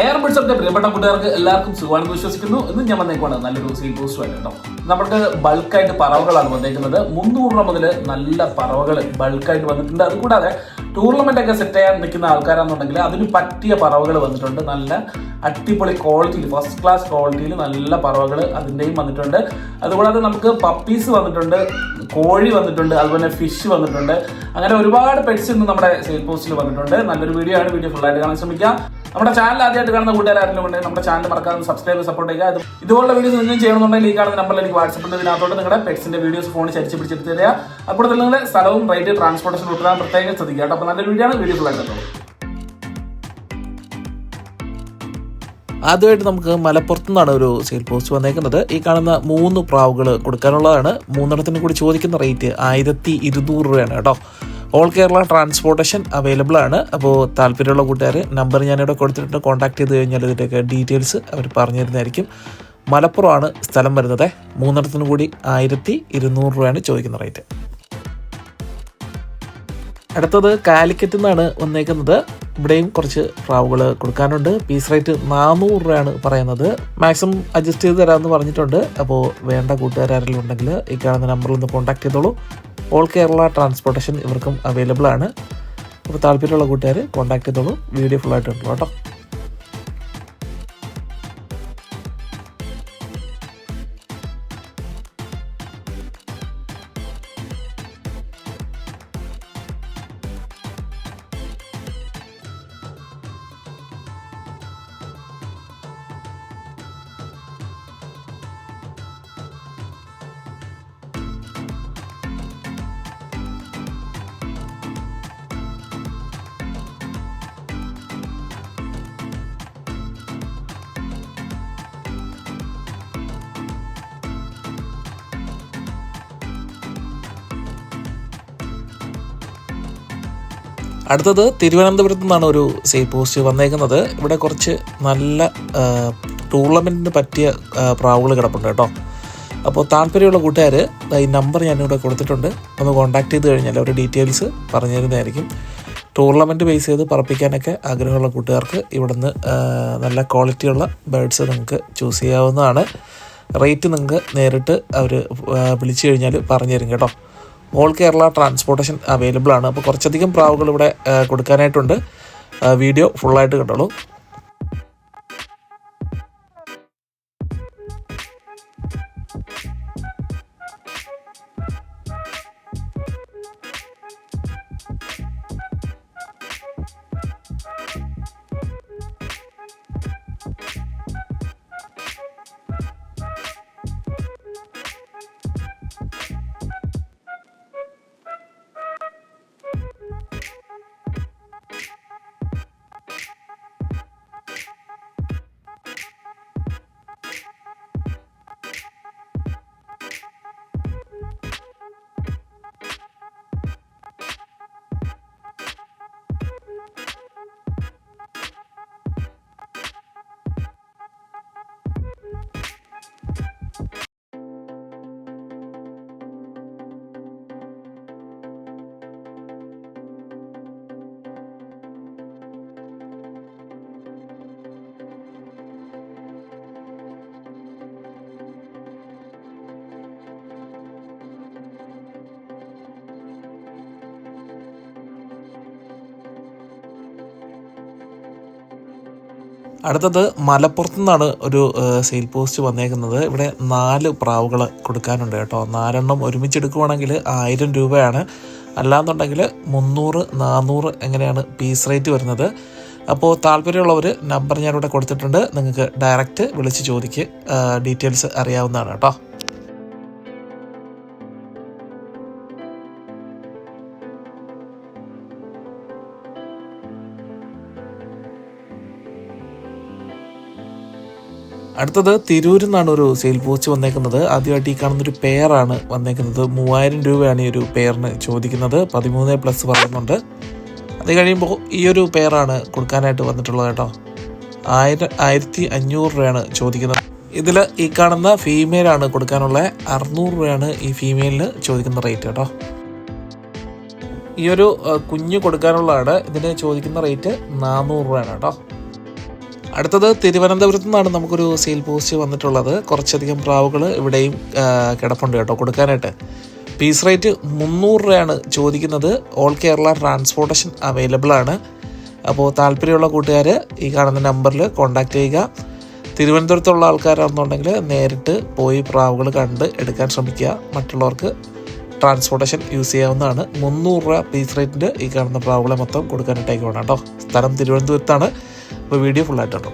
Air ബഡ്സപ്പിന്റെ പ്രിയപ്പെട്ട കൂട്ടുകാർക്ക് എല്ലാവർക്കും സുഖമാണെന്ന് വിശ്വസിക്കുന്നു. ഇന്ന് ഞാൻ വന്നേക്കുവാണ് നല്ലൊരു സീൽ പോസ്റ്റ് ആയിട്ട് കേട്ടോ. നമുക്ക് ബൾക്കായിട്ട് പറവകളാണ് വന്നേക്കുന്നത്. മുന്നൂറ് മുതൽ നല്ല പറവകൾ ബൾക്കായിട്ട് വന്നിട്ടുണ്ട്. അതുകൂടാതെ ടൂർണമെന്റ് ഒക്കെ സെറ്റ് ചെയ്യാൻ നിൽക്കുന്ന ആൾക്കാരാണെന്നുണ്ടെങ്കിൽ അതിന് പറ്റിയ പറവകൾ വന്നിട്ടുണ്ട്. നല്ല അടിപൊളി ക്വാളിറ്റിയിൽ ഫസ്റ്റ് ക്ലാസ് ക്വാളിറ്റിയിൽ നല്ല പറവകൾ അതിന്റെയും വന്നിട്ടുണ്ട്. അതുകൂടാതെ നമുക്ക് പപ്പീസ് വന്നിട്ടുണ്ട് കോഴി വന്നിട്ടുണ്ട് അതുപോലെ ഫിഷ് വന്നിട്ടുണ്ട്. അങ്ങനെ ഒരുപാട് പെറ്റ്സ് ഇന്ന് നമ്മുടെ സെയിൽ പോസ്റ്റിൽ വന്നിട്ടുണ്ട്. നല്ലൊരു വീഡിയോ ആണ്. വീഡിയോ ഫുള്ളായിട്ട് കാണാൻ ശ്രമിക്കാം. നമ്മുടെ ചാനൽ ആദ്യമായിട്ട് കാണുന്ന കൂട്ടുകാരും ഉണ്ടെങ്കിൽ നമ്മുടെ ചാനൽ മറക്കാതെ സബ്സ്ക്രൈബ് സപ്പോർട്ട് ചെയ്യുക. അത് ഇതുപോലുള്ള വീഡിയോസ് നിങ്ങൾ ചെയ്യണമെന്നുണ്ടെങ്കിൽ ഈ കാണുന്ന നമ്പറിൽ എനിക്ക് വാട്സപ്പിൽ ഇതിനകത്തോട്ട് നിങ്ങളുടെ പെറ്റ്സിന്റെ വീഡിയോസ് ഫോൺ ചരിച്ച് പിടിച്ചെടുത്ത് തരിക. അപ്പോൾ നിങ്ങളുടെ സ്ഥലവും റേറ്റ് ട്രാൻസ്പോർട്ടേഷൻ ഉൾപ്പെടാൻ പ്രത്യേകം ശ്രദ്ധിക്കുക കേട്ടോ. അപ്പോൾ നല്ലൊരു വീഡിയോ ആണ്. വീഡിയോ ഫുള്ളായിട്ട് കണ്ടോളൂ ആദ്യമായിട്ട് നമുക്ക് മലപ്പുറത്തു നിന്നാണ് ഒരു സെയിൽ പോസ്റ്റ് വന്നേക്കുന്നത്. ഈ കാണുന്ന മൂന്ന് പ്രാവുകൾ കൊടുക്കാനുള്ളതാണ്. മൂന്നെണ്ണത്തിന് കൂടി ചോദിക്കുന്ന റേറ്റ് ആയിരത്തി ഇരുന്നൂറ് രൂപയാണ് കേട്ടോ. ഓൾ കേരള ട്രാൻസ്പോർട്ടേഷൻ അവൈലബിൾ ആണ്. അപ്പോൾ താല്പര്യമുള്ള കൂട്ടുകാർ നമ്പർ ഞാനിവിടെ കൊടുത്തിട്ടുണ്ട്. കോൺടാക്ട് ചെയ്ത് കഴിഞ്ഞാൽ ഇതിന്റെയൊക്കെ ഡീറ്റെയിൽസ് അവർ പറഞ്ഞു തരുന്നതായിരിക്കും മലപ്പുറമാണ് സ്ഥലം വരുന്നത്. മൂന്നിടത്തുനിന്ന് കൂടി ആയിരത്തി ഇരുന്നൂറ് രൂപയാണ് ചോദിക്കുന്ന റേറ്റ് അടുത്തത് കാലിക്കറ്റിൽ നിന്നാണ് വന്നേക്കുന്നത്. ഇവിടെയും കുറച്ച് പ്രാവുകൾ കൊടുക്കാനുണ്ട്. പീസ് റേറ്റ് നാനൂറ് രൂപയാണ് പറയുന്നത്. മാക്സിമം അഡ്ജസ്റ്റ് ചെയ്ത് തരാമെന്ന് പറഞ്ഞിട്ടുണ്ട്. അപ്പോൾ വേണ്ട കൂട്ടുകാരെങ്കിലും ഉണ്ടെങ്കിൽ ഈ കാണുന്ന നമ്പറിൽ ഒന്ന് കോൺടാക്ട് ചെയ്തോളൂ. ഓൾ കേരള ട്രാൻസ്പോർട്ടേഷൻ ഇവർക്കും അവൈലബിൾ ആണ്. അപ്പോൾ താല്പര്യമുള്ള കൂട്ടുകാർ കോൺടാക്ട് ചെയ്തോളൂ. വീഡിയോ ഫുള്ളായിട്ട് കേട്ടോ. അടുത്തത് തിരുവനന്തപുരത്ത് നിന്നാണ് ഒരു സെയിൽ പോസ്റ്റ് വന്നേക്കുന്നത്. ഇവിടെ കുറച്ച് നല്ല ടൂർണമെന്റിന് പറ്റിയ പ്രാവുകൾ കിടപ്പുണ്ട് കേട്ടോ. അപ്പോൾ താല്പര്യമുള്ള കൂട്ടുകാർ ഈ നമ്പർ ഞാനിവിടെ കൊടുത്തിട്ടുണ്ട്. ഒന്ന് കോൺടാക്ട് ചെയ്ത് കഴിഞ്ഞാൽ അവരുടെ ഡീറ്റെയിൽസ് പറഞ്ഞു തരുന്നതായിരിക്കും ടൂർണമെന്റ് ബേസ് ചെയ്ത് പറപ്പിക്കാനൊക്കെ ആഗ്രഹമുള്ള കൂട്ടുകാർക്ക് ഇവിടുന്ന് നല്ല ക്വാളിറ്റിയുള്ള ബേഡ്സ് നിങ്ങൾക്ക് ചൂസ് ചെയ്യാവുന്നതാണ്. റേറ്റ് നിങ്ങൾക്ക് നേരിട്ട് അവർ വിളിച്ചു കഴിഞ്ഞാൽ പറഞ്ഞു തരും കേട്ടോ. ഓൾ കേരള ട്രാൻസ്പോർട്ടേഷൻ അവൈലബിൾ ആണ്. അപ്പോൾ കുറച്ചധികം പ്രാവുകൾ ഇവിടെ കൊടുക്കാനായിട്ടുണ്ട്. വീഡിയോ ഫുള്ളായിട്ട് കണ്ടോളൂ. അടുത്തത് മലപ്പുറത്തു നിന്നാണ് ഒരു സെയിൽ പോസ്റ്റ് വന്നേക്കുന്നത്. ഇവിടെ നാല് പ്രാവുകൾ കൊടുക്കാനുണ്ട് കേട്ടോ. നാലെണ്ണം ഒരുമിച്ച് ഒരുമിച്ചെടുക്കുവാണെങ്കിൽ ആയിരം രൂപയാണ്. അല്ലാന്നുണ്ടെങ്കിൽ മുന്നൂറ് നാനൂറ് എങ്ങനെയാണ് പീസ് റേറ്റ് വരുന്നത്. അപ്പോൾ താല്പര്യമുള്ളവർ നമ്പർ ഞാനിവിടെ കൊടുത്തിട്ടുണ്ട്. നിങ്ങൾക്ക് ഡയറക്റ്റ് വിളിച്ച് ചോദിക്ക് ഡീറ്റെയിൽസ് അറിയാവുന്നതാണ് കേട്ടോ. അടുത്തത് തിരൂരിൽ നിന്നാണ് ഒരു സെയിൽ പോസ്റ്റ് വന്നേക്കുന്നത്. ആദ്യമായിട്ട് ഈ കാണുന്നൊരു പെയറാണ് വന്നേക്കുന്നത്. മൂവായിരം രൂപയാണ് ഈ ഒരു പെയറിന് ചോദിക്കുന്നത്. പതിമൂന്ന് പ്ലസ് പറയുന്നുണ്ട്. അത് കഴിയുമ്പോൾ ഈ ഒരു പെയറാണ് കൊടുക്കാനായിട്ട് വന്നിട്ടുള്ളത് കേട്ടോ. ആയിരം ആയിരത്തി അഞ്ഞൂറ് രൂപയാണ് ചോദിക്കുന്നത്. ഇതിൽ ഈ കാണുന്ന ഫീമെയിലാണ് കൊടുക്കാനുള്ള അറുന്നൂറ് രൂപയാണ് ഈ ഫീമെയിലിന് ചോദിക്കുന്ന റേറ്റ് കേട്ടോ. ഈ ഒരു കുഞ്ഞ് കൊടുക്കാനുള്ളതാണ്. ഇതിന് ചോദിക്കുന്ന റേറ്റ് നാനൂറ് രൂപയാണ് കേട്ടോ. അടുത്തത് തിരുവനന്തപുരത്ത് നിന്നാണ് നമുക്കൊരു സെയിൽ പോസ്റ്റ് വന്നിട്ടുള്ളത്. കുറച്ചധികം പ്രാവുകൾ ഇവിടെയും കിടപ്പുണ്ട് കേട്ടോ. കൊടുക്കാനായിട്ട്. പീസ് റേറ്റ് മുന്നൂറ് രൂപയാണ് ചോദിക്കുന്നത്. ഓൾ കേരള ട്രാൻസ്പോർട്ടേഷൻ അവൈലബിൾ ആണ്. അപ്പോൾ താല്പര്യമുള്ള കൂട്ടുകാർ ഈ കാണുന്ന നമ്പറിൽ കോൺടാക്റ്റ് ചെയ്യുക. തിരുവനന്തപുരത്തുള്ള ആൾക്കാരാണെന്നുണ്ടെങ്കിൽ നേരിട്ട് പോയി പ്രാവുകൾ കണ്ട് എടുക്കാൻ ശ്രമിക്കുക. മറ്റുള്ളവർക്ക് ട്രാൻസ്പോർട്ടേഷൻ യൂസ് ചെയ്യാവുന്നതാണ്. മുന്നൂറ് രൂപ പീസ് റേറ്റിന്റെ ഈ കാണുന്ന പ്രാവുകളെ മൊത്തം കൊടുക്കാനായിട്ടേക്ക് വേണം കേട്ടോ. സ്ഥലം തിരുവനന്തപുരത്താണ്. അപ്പോൾ വീഡിയോ ഫുള്ളായിട്ടുണ്ടോ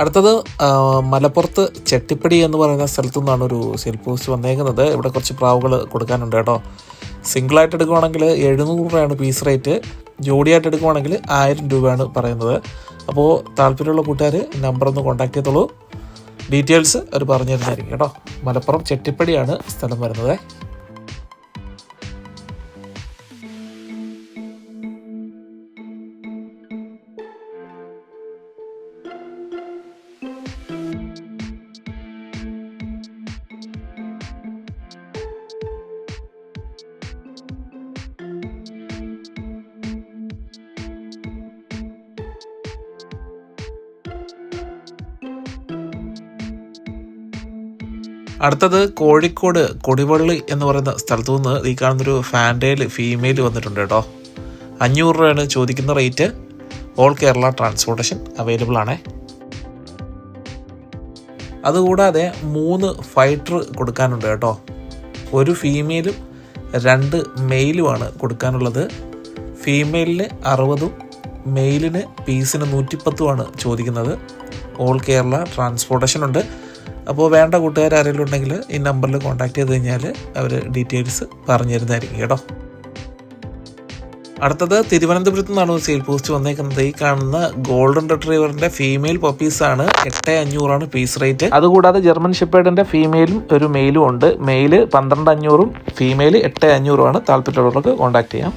അടുത്തത് മലപ്പുറത്ത് ചെട്ടിപ്പടി എന്ന് പറയുന്ന സ്ഥലത്തു നിന്നാണ് ഒരു സെയിൽ പോസ്റ്റ് വന്നേക്കുന്നത്. ഇവിടെ കുറച്ച് പ്രാവുകൾ കൊടുക്കാനുണ്ട് കേട്ടോ. സിംഗിളായിട്ട് എടുക്കുവാണെങ്കിൽ എഴുന്നൂറ് രൂപയാണ് പീസ് റേറ്റ് ജോഡിയായിട്ട് എടുക്കുവാണെങ്കിൽ ആയിരം രൂപയാണ് പറയുന്നത്. അപ്പോൾ താല്പര്യമുള്ള കൂട്ടുകാർ നമ്പർ ഒന്ന് കോൺടാക്ട് ചെയ്തോളൂ. ഡീറ്റെയിൽസ് അവർ പറഞ്ഞു തരുന്നതായിരിക്കും കേട്ടോ. മലപ്പുറം ചെട്ടിപ്പടിയാണ് സ്ഥലം വരുന്നത്. അടുത്തത് കോഴിക്കോട് കൊടിവള്ളി എന്ന് പറയുന്ന സ്ഥലത്തു നിന്ന് ഈ കാണുന്നൊരു ഫാൻഡേൽ ഫീമെയിൽ വന്നിട്ടുണ്ട് കേട്ടോ. അഞ്ഞൂറ് രൂപയാണ് ചോദിക്കുന്ന rate all Kerala transportation available ആണേ. അതുകൂടാതെ മൂന്ന് ഫൈറ്റർ കൊടുക്കാനുണ്ട് കേട്ടോ. ഒരു ഫീമെയിലും രണ്ട് മെയിലുമാണ് കൊടുക്കാനുള്ളത്. ഫീമെയിലിന് അറുപതും മെയിലിന് പീസിന് നൂറ്റിപ്പത്തുമാണ് ചോദിക്കുന്നത്. ഓൾ കേരള ട്രാൻസ്പോർട്ടേഷൻ ഉണ്ട്. അപ്പോൾ വേണ്ട കൂട്ടുകാർ ആരെങ്കിലും ഉണ്ടെങ്കിൽ ഈ നമ്പറിൽ കോൺടാക്ട് ചെയ്ത് കഴിഞ്ഞാൽ അവർ ഡീറ്റെയിൽസ് പറഞ്ഞു തരുന്നതായിരിക്കും കേട്ടോ. അടുത്തത് തിരുവനന്തപുരത്ത് നിന്നാണ് ഒരു സെയിൽ പോസ്റ്റ് വന്നേക്കുന്നത്. ഈ കാണുന്ന ഗോൾഡൻ റിട്രീവറിന്റെ ഫീമെയിൽ പപ്പീസ് ആണ് എട്ട് അഞ്ഞൂറാണ് പീസ് റേറ്റ് അതുകൂടാതെ ജർമ്മൻ ഷിപ്പേഡിന്റെ ഫീമെയിലും ഒരു മെയിലും ഉണ്ട്. മെയിൽ പന്ത്രണ്ട് അഞ്ഞൂറും ഫീമെയിൽ എട്ട് അഞ്ഞൂറുമാണ്. താല്പര്യമുള്ളവർക്ക് കോൺടാക്ട് ചെയ്യാം.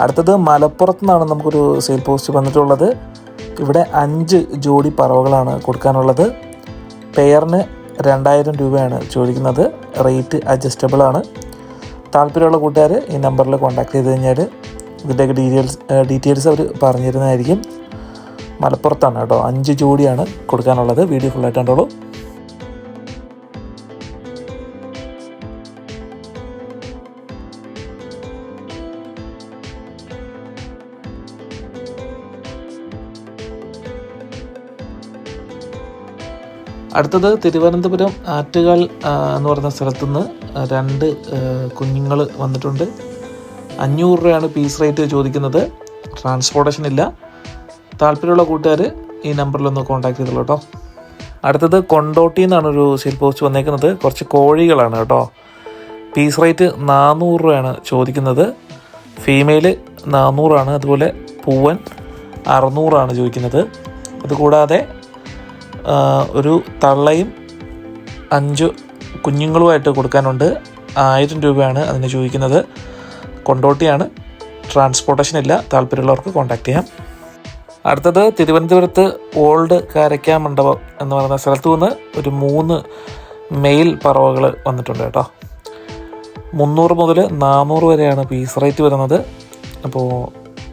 അടുത്തത് മലപ്പുറത്ത് നിന്നാണ് നമുക്കൊരു സെയിൽ പോസ്റ്റ് വന്നിട്ടുള്ളത്. ഇവിടെ അഞ്ച് ജോഡി പറവകളാണ് കൊടുക്കാനുള്ളത്. പെയറിന് രണ്ടായിരം രൂപയാണ് ചോദിക്കുന്നത്. റേറ്റ് അഡ്ജസ്റ്റബിൾ ആണ്. താല്പര്യമുള്ള കൂട്ടുകാർ ഈ നമ്പറിൽ കോൺടാക്ട് ചെയ്ത് കഴിഞ്ഞാൽ ഇതിന്റെയൊക്കെ ഡീറ്റെയിൽസ് ഡീറ്റെയിൽസ് അവർ പറഞ്ഞിരുന്നതായിരിക്കും. മലപ്പുറത്താണ് കേട്ടോ. അഞ്ച് ജോഡിയാണ് കൊടുക്കാനുള്ളത്. വീഡിയോ ഫുള്ളായിട്ട് കണ്ടോളൂ. അടുത്തത് തിരുവനന്തപുരം ആറ്റുകാൽ എന്ന് പറയുന്ന സ്ഥലത്തു നിന്ന് രണ്ട് കുഞ്ഞുങ്ങൾ വന്നിട്ടുണ്ട്. അഞ്ഞൂറ് രൂപയാണ് പീസ് റേറ്റ് ചോദിക്കുന്നത്. ട്രാൻസ്പോർട്ടേഷൻ ഇല്ല. താല്പര്യമുള്ള കൂട്ടുകാർ ഈ നമ്പറിലൊന്ന് കോൺടാക്ട് ചെയ്തോളൂ കേട്ടോ. അടുത്തത് കൊണ്ടോട്ടി എന്നാണ് ഒരു സെയിൽ പോസ്റ്റ് വന്നേക്കുന്നത്. കുറച്ച് കോഴികളാണ് കേട്ടോ. പീസ് റേറ്റ് നാനൂറ് രൂപയാണ് ചോദിക്കുന്നത്. ഫീമെയിൽ നാനൂറാണ്. അതുപോലെ പൂവൻ അറുന്നൂറാണ് ചോദിക്കുന്നത്. അതുകൂടാതെ ഒരു തള്ളയും അഞ്ച് കുഞ്ഞുങ്ങളുമായിട്ട് കൊടുക്കാനുണ്ട്. ആയിരം രൂപയാണ് അതിന് ചോദിക്കുന്നത്. കൊണ്ടോട്ടിയാണ്. ട്രാൻസ്പോർട്ടേഷൻ ഇല്ല. താല്പര്യമുള്ളവർക്ക് കോൺടാക്ട് ചെയ്യാം. അടുത്തത് തിരുവനന്തപുരത്ത് ഓൾഡ് കാരക്ക മണ്ഡപം എന്ന് പറയുന്ന സ്ഥലത്ത് നിന്ന് ഒരു മൂന്ന് മെയിൽ പറവകൾ വന്നിട്ടുണ്ട് കേട്ടോ. മുന്നൂറ് മുതൽ നാനൂറ് വരെയാണ് പീസ് റേറ്റ് വരുന്നത്. അപ്പോൾ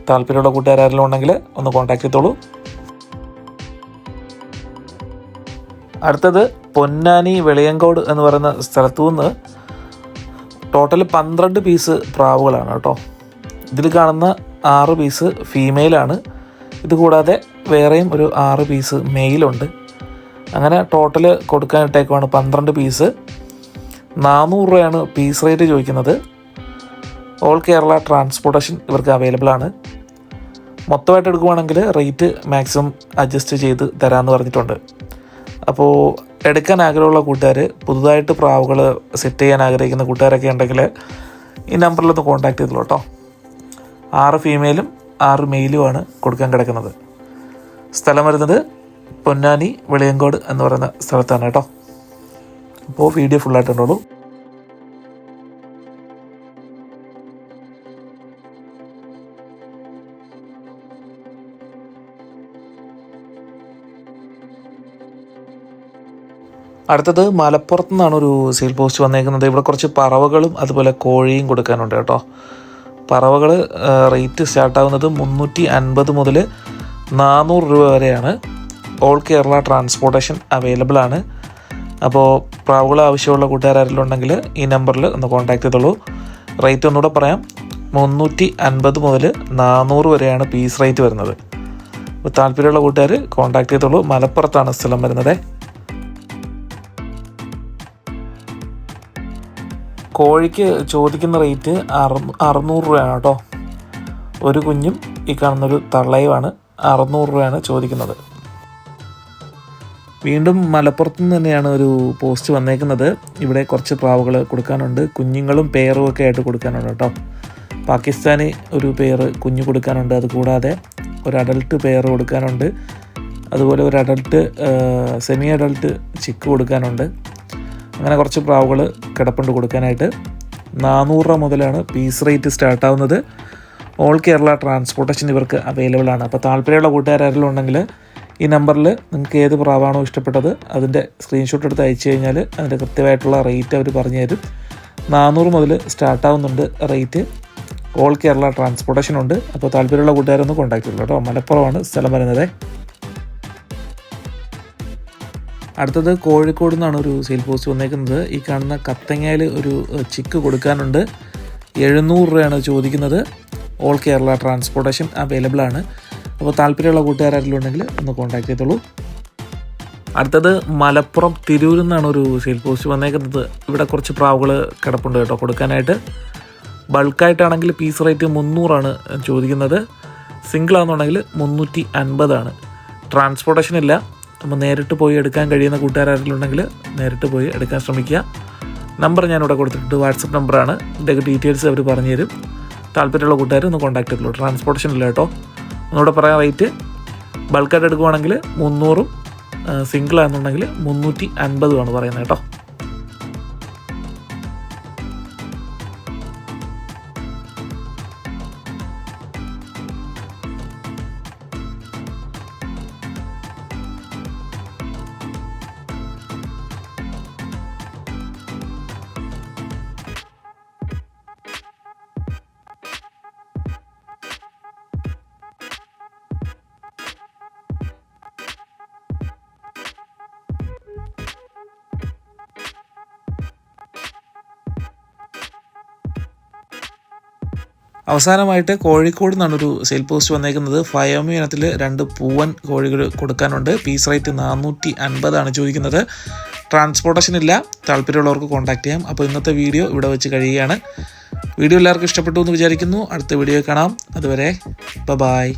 താല്പര്യമുള്ള കൂട്ടുകാരെല്ലാം ഉണ്ടെങ്കിൽ ഒന്ന് കോൺടാക്ട് ചെയ്തോളൂ. അടുത്തത് പൊന്നാനി വെളിയങ്കോട് എന്ന് പറയുന്ന സ്ഥലത്തു നിന്ന് ടോട്ടൽ പന്ത്രണ്ട് പീസ് പ്രാവുകളാണ് കേട്ടോ. ഇതിൽ കാണുന്ന ആറ് പീസ് ഫീമെയിലാണ് ഇതുകൂടാതെ വേറെയും ഒരു ആറ് പീസ് മെയിലുണ്ട് അങ്ങനെ ടോട്ടൽ കൊടുക്കാനിട്ടേക്കുവാണ് പന്ത്രണ്ട് പീസ് നാനൂറ് രൂപയാണ് പീസ് റേറ്റ് ചോദിക്കുന്നത്. ഓൾ കേരള ട്രാൻസ്പോർട്ടേഷൻ ഇവർക്ക് അവൈലബിൾ ആണ്. മൊത്തമായിട്ട് എടുക്കുവാണെങ്കിൽ റേറ്റ് മാക്സിമം അഡ്ജസ്റ്റ് ചെയ്ത് തരാമെന്ന് പറഞ്ഞിട്ടുണ്ട്. അപ്പോൾ എടുക്കാൻ ആഗ്രഹമുള്ള കൂട്ടുകാർ പുതുതായിട്ട് പ്രാവുകൾ സെറ്റ് ചെയ്യാൻ ആഗ്രഹിക്കുന്ന കൂട്ടുകാരൊക്കെ ഉണ്ടെങ്കിൽ ഈ നമ്പറിലൊന്ന് കോൺടാക്ട് ചെയ്തോളൂ കേട്ടോ ആറ് ഫീമെയിലും ആറ് മെയിലുമാണ് കൊടുക്കാൻ കിടക്കുന്നത്. സ്ഥലം വരുന്നത് പൊന്നാനി വെളിയങ്കോട് എന്ന് പറയുന്ന സ്ഥലത്താണ് കേട്ടോ അപ്പോൾ വീഡിയോ ഫുള്ളായിട്ട് കണ്ടോളൂ. അടുത്തത് മലപ്പുറത്ത് നിന്നാണ് ഒരു സെയിൽ പോസ്റ്റ് വന്നേക്കുന്നത്. ഇവിടെ കുറച്ച് പറവകളും അതുപോലെ കോഴിയും കൊടുക്കാനുണ്ട് കേട്ടോ. പറവകൾ റേറ്റ് സ്റ്റാർട്ടാവുന്നത് മുന്നൂറ്റി അൻപത് മുതൽ നാനൂറ് രൂപ വരെയാണ്. ഓൾ കേരള ട്രാൻസ്പോർട്ടേഷൻ അവൈലബിൾ ആണ്. അപ്പോൾ പ്രാവുകൾ ആവശ്യമുള്ള കൂട്ടുകാരെല്ലാം ഉണ്ടെങ്കിൽ ഈ നമ്പറിൽ ഒന്ന് കോൺടാക്ട് ചെയ്തോളൂ. റേറ്റ് ഒന്നുകൂടെ പറയാം. മുന്നൂറ്റി അൻപത് മുതൽ നാനൂറ് വരെയാണ് പീസ് റേറ്റ് വരുന്നത്. താല്പര്യമുള്ള കൂട്ടുകാർ കോൺടാക്ട് ചെയ്തോളൂ. മലപ്പുറത്താണ് സ്ഥലം വരുന്നത്. കോഴിക്ക് ചോദിക്കുന്ന റേറ്റ് അറു അറുന്നൂറ് രൂപയാണ് കേട്ടോ. ഒരു കുഞ്ഞും ഈ കാണുന്നൊരു തള്ളയുമാണ് അറുന്നൂറ് രൂപയാണ് ചോദിക്കുന്നത്. വീണ്ടും മലപ്പുറത്തു നിന്ന് തന്നെയാണ് ഒരു പോസ്റ്റ് വന്നേക്കുന്നത്. ഇവിടെ കുറച്ച് പ്രാവുകൾ കൊടുക്കാനുണ്ട്. കുഞ്ഞുങ്ങളും പേറും ഒക്കെ ആയിട്ട് കൊടുക്കാനുണ്ട് കേട്ടോ. പാകിസ്ഥാനി ഒരു പേര് കുഞ്ഞു കൊടുക്കാനുണ്ട്. അതുകൂടാതെ ഒരു അഡൾട്ട് പേർ കൊടുക്കാനുണ്ട്. അതുപോലെ ഒരു അഡൾട്ട് സെമി അഡൾട്ട് ചിക്ക് കൊടുക്കാനുണ്ട്. അങ്ങനെ കുറച്ച് പ്രാവുകൾ കിടപ്പുണ്ട് കൊടുക്കാനായിട്ട്. നാനൂറ് രൂപ മുതലാണ് പീസ് റേറ്റ് സ്റ്റാർട്ട് ആവുന്നത്. ഓൾ കേരള ട്രാൻസ്പോർട്ടേഷൻ ഇവർക്ക് അവൈലബിൾ ആണ്. അപ്പോൾ താല്പര്യമുള്ള കൂട്ടുകാരെല്ലാം ഉണ്ടെങ്കിൽ ഈ നമ്പറിൽ നിങ്ങൾക്ക് ഏത് പ്രാവാണോ ഇഷ്ടപ്പെട്ടത് അതിന്റെ സ്ക്രീൻഷോട്ട് എടുത്ത് അയച്ചു കഴിഞ്ഞാൽ അതിന്റെ കൃത്യമായിട്ടുള്ള റേറ്റ് അവർ പറഞ്ഞു തരും. നാനൂറ് മുതൽ സ്റ്റാർട്ട് ആവുന്നുണ്ട് റേറ്റ് ഓൾ കേരള ട്രാൻസ്പോർട്ടേഷൻ ഉണ്ട്. അപ്പോൾ താല്പര്യമുള്ള കൂട്ടുകാരൊന്ന് കോൺടാക്ട് ചെയ്യുള്ളൂ കേട്ടോ. മലപ്പുറമാണ് സ്ഥലം വരുന്നത്. അടുത്തത് കോഴിക്കോട് നിന്നാണ് ഒരു സെയിൽ പോസ്റ്റ് വന്നേക്കുന്നത്. ഈ കാണുന്ന കത്തങ്ങയിൽ ഒരു ചിക്ക് കൊടുക്കാനുണ്ട്. എഴുന്നൂറ് രൂപയാണ് ചോദിക്കുന്നത്. ഓൾ കേരള ട്രാൻസ്പോർട്ടേഷൻ അവൈലബിൾ ആണ്. അപ്പോൾ താല്പര്യമുള്ള കൂട്ടുകാരെല്ലാം ഉണ്ടെങ്കിൽ ഒന്ന് കോൺടാക്ട് ചെയ്തോളൂ. അടുത്തത് മലപ്പുറം തിരൂരിൽ നിന്നാണ് ഒരു സെയിൽ പോസ്റ്റ് വന്നേക്കുന്നത്. ഇവിടെ കുറച്ച് പ്രാവുകൾ കിടപ്പുണ്ട് കേട്ടോ കൊടുക്കാനായിട്ട്. ബൾക്കായിട്ടാണെങ്കിൽ പീസ് റേറ്റ് മുന്നൂറാണ് ചോദിക്കുന്നത്. സിംഗിൾ ആണെന്നുണ്ടെങ്കിൽ മുന്നൂറ്റി അൻപതാണ്. ട്രാൻസ്പോർട്ടേഷൻ ഇല്ല. അപ്പോൾ നേരിട്ട് പോയി എടുക്കാൻ കഴിയുന്ന കൂട്ടുകാരെങ്കിലും ഉണ്ടെങ്കിൽ നേരിട്ട് പോയി എടുക്കാൻ ശ്രമിക്കുക. നമ്പർ ഞാനിവിടെ കൊടുത്തിട്ടുണ്ട്. വാട്സപ്പ് നമ്പറാണ്. ഇതിന്റെ ഡീറ്റെയിൽസ് അവർ പറഞ്ഞു തരും. താല്പര്യമുള്ള കൂട്ടുകാർ ഒന്ന് കോൺടാക്ട് ചെയ്തോളൂ. ട്രാൻസ്പോർട്ടേഷൻ ഇല്ല കേട്ടോ. ഒന്നുകൂടെ പറയാം റേറ്റ്. ബൾക്കായിട്ട് എടുക്കുവാണെങ്കിൽ മുന്നൂറും സിംഗിൾ ആണെന്നുണ്ടെങ്കിൽ മുന്നൂറ്റി അൻപതുമാണ് പറയുന്നത് കേട്ടോ. അവസാനമായിട്ട് കോഴിക്കോട് നിന്നാണ് ഒരു സെയിൽ പോസ്റ്റ് വന്നേക്കുന്നത്. ഫയോമി ഇനത്തിൽ രണ്ട് പൂവൻ കോഴികൾ കൊടുക്കാനുണ്ട്. പീസ് റേറ്റ് നാനൂറ്റി അൻപതാണ് ചോദിക്കുന്നത്. ട്രാൻസ്പോർട്ടേഷൻ ഇല്ല. താല്പര്യമുള്ളവർക്ക് കോൺടാക്ട് ചെയ്യാം. അപ്പോൾ ഇന്നത്തെ വീഡിയോ ഇവിടെ വെച്ച് കഴിയുകയാണ്. വീഡിയോ എല്ലാവർക്കും ഇഷ്ടപ്പെട്ടു എന്ന് വിചാരിക്കുന്നു. അടുത്ത വീഡിയോ കാണാം. അതുവരെ ബ ബായ്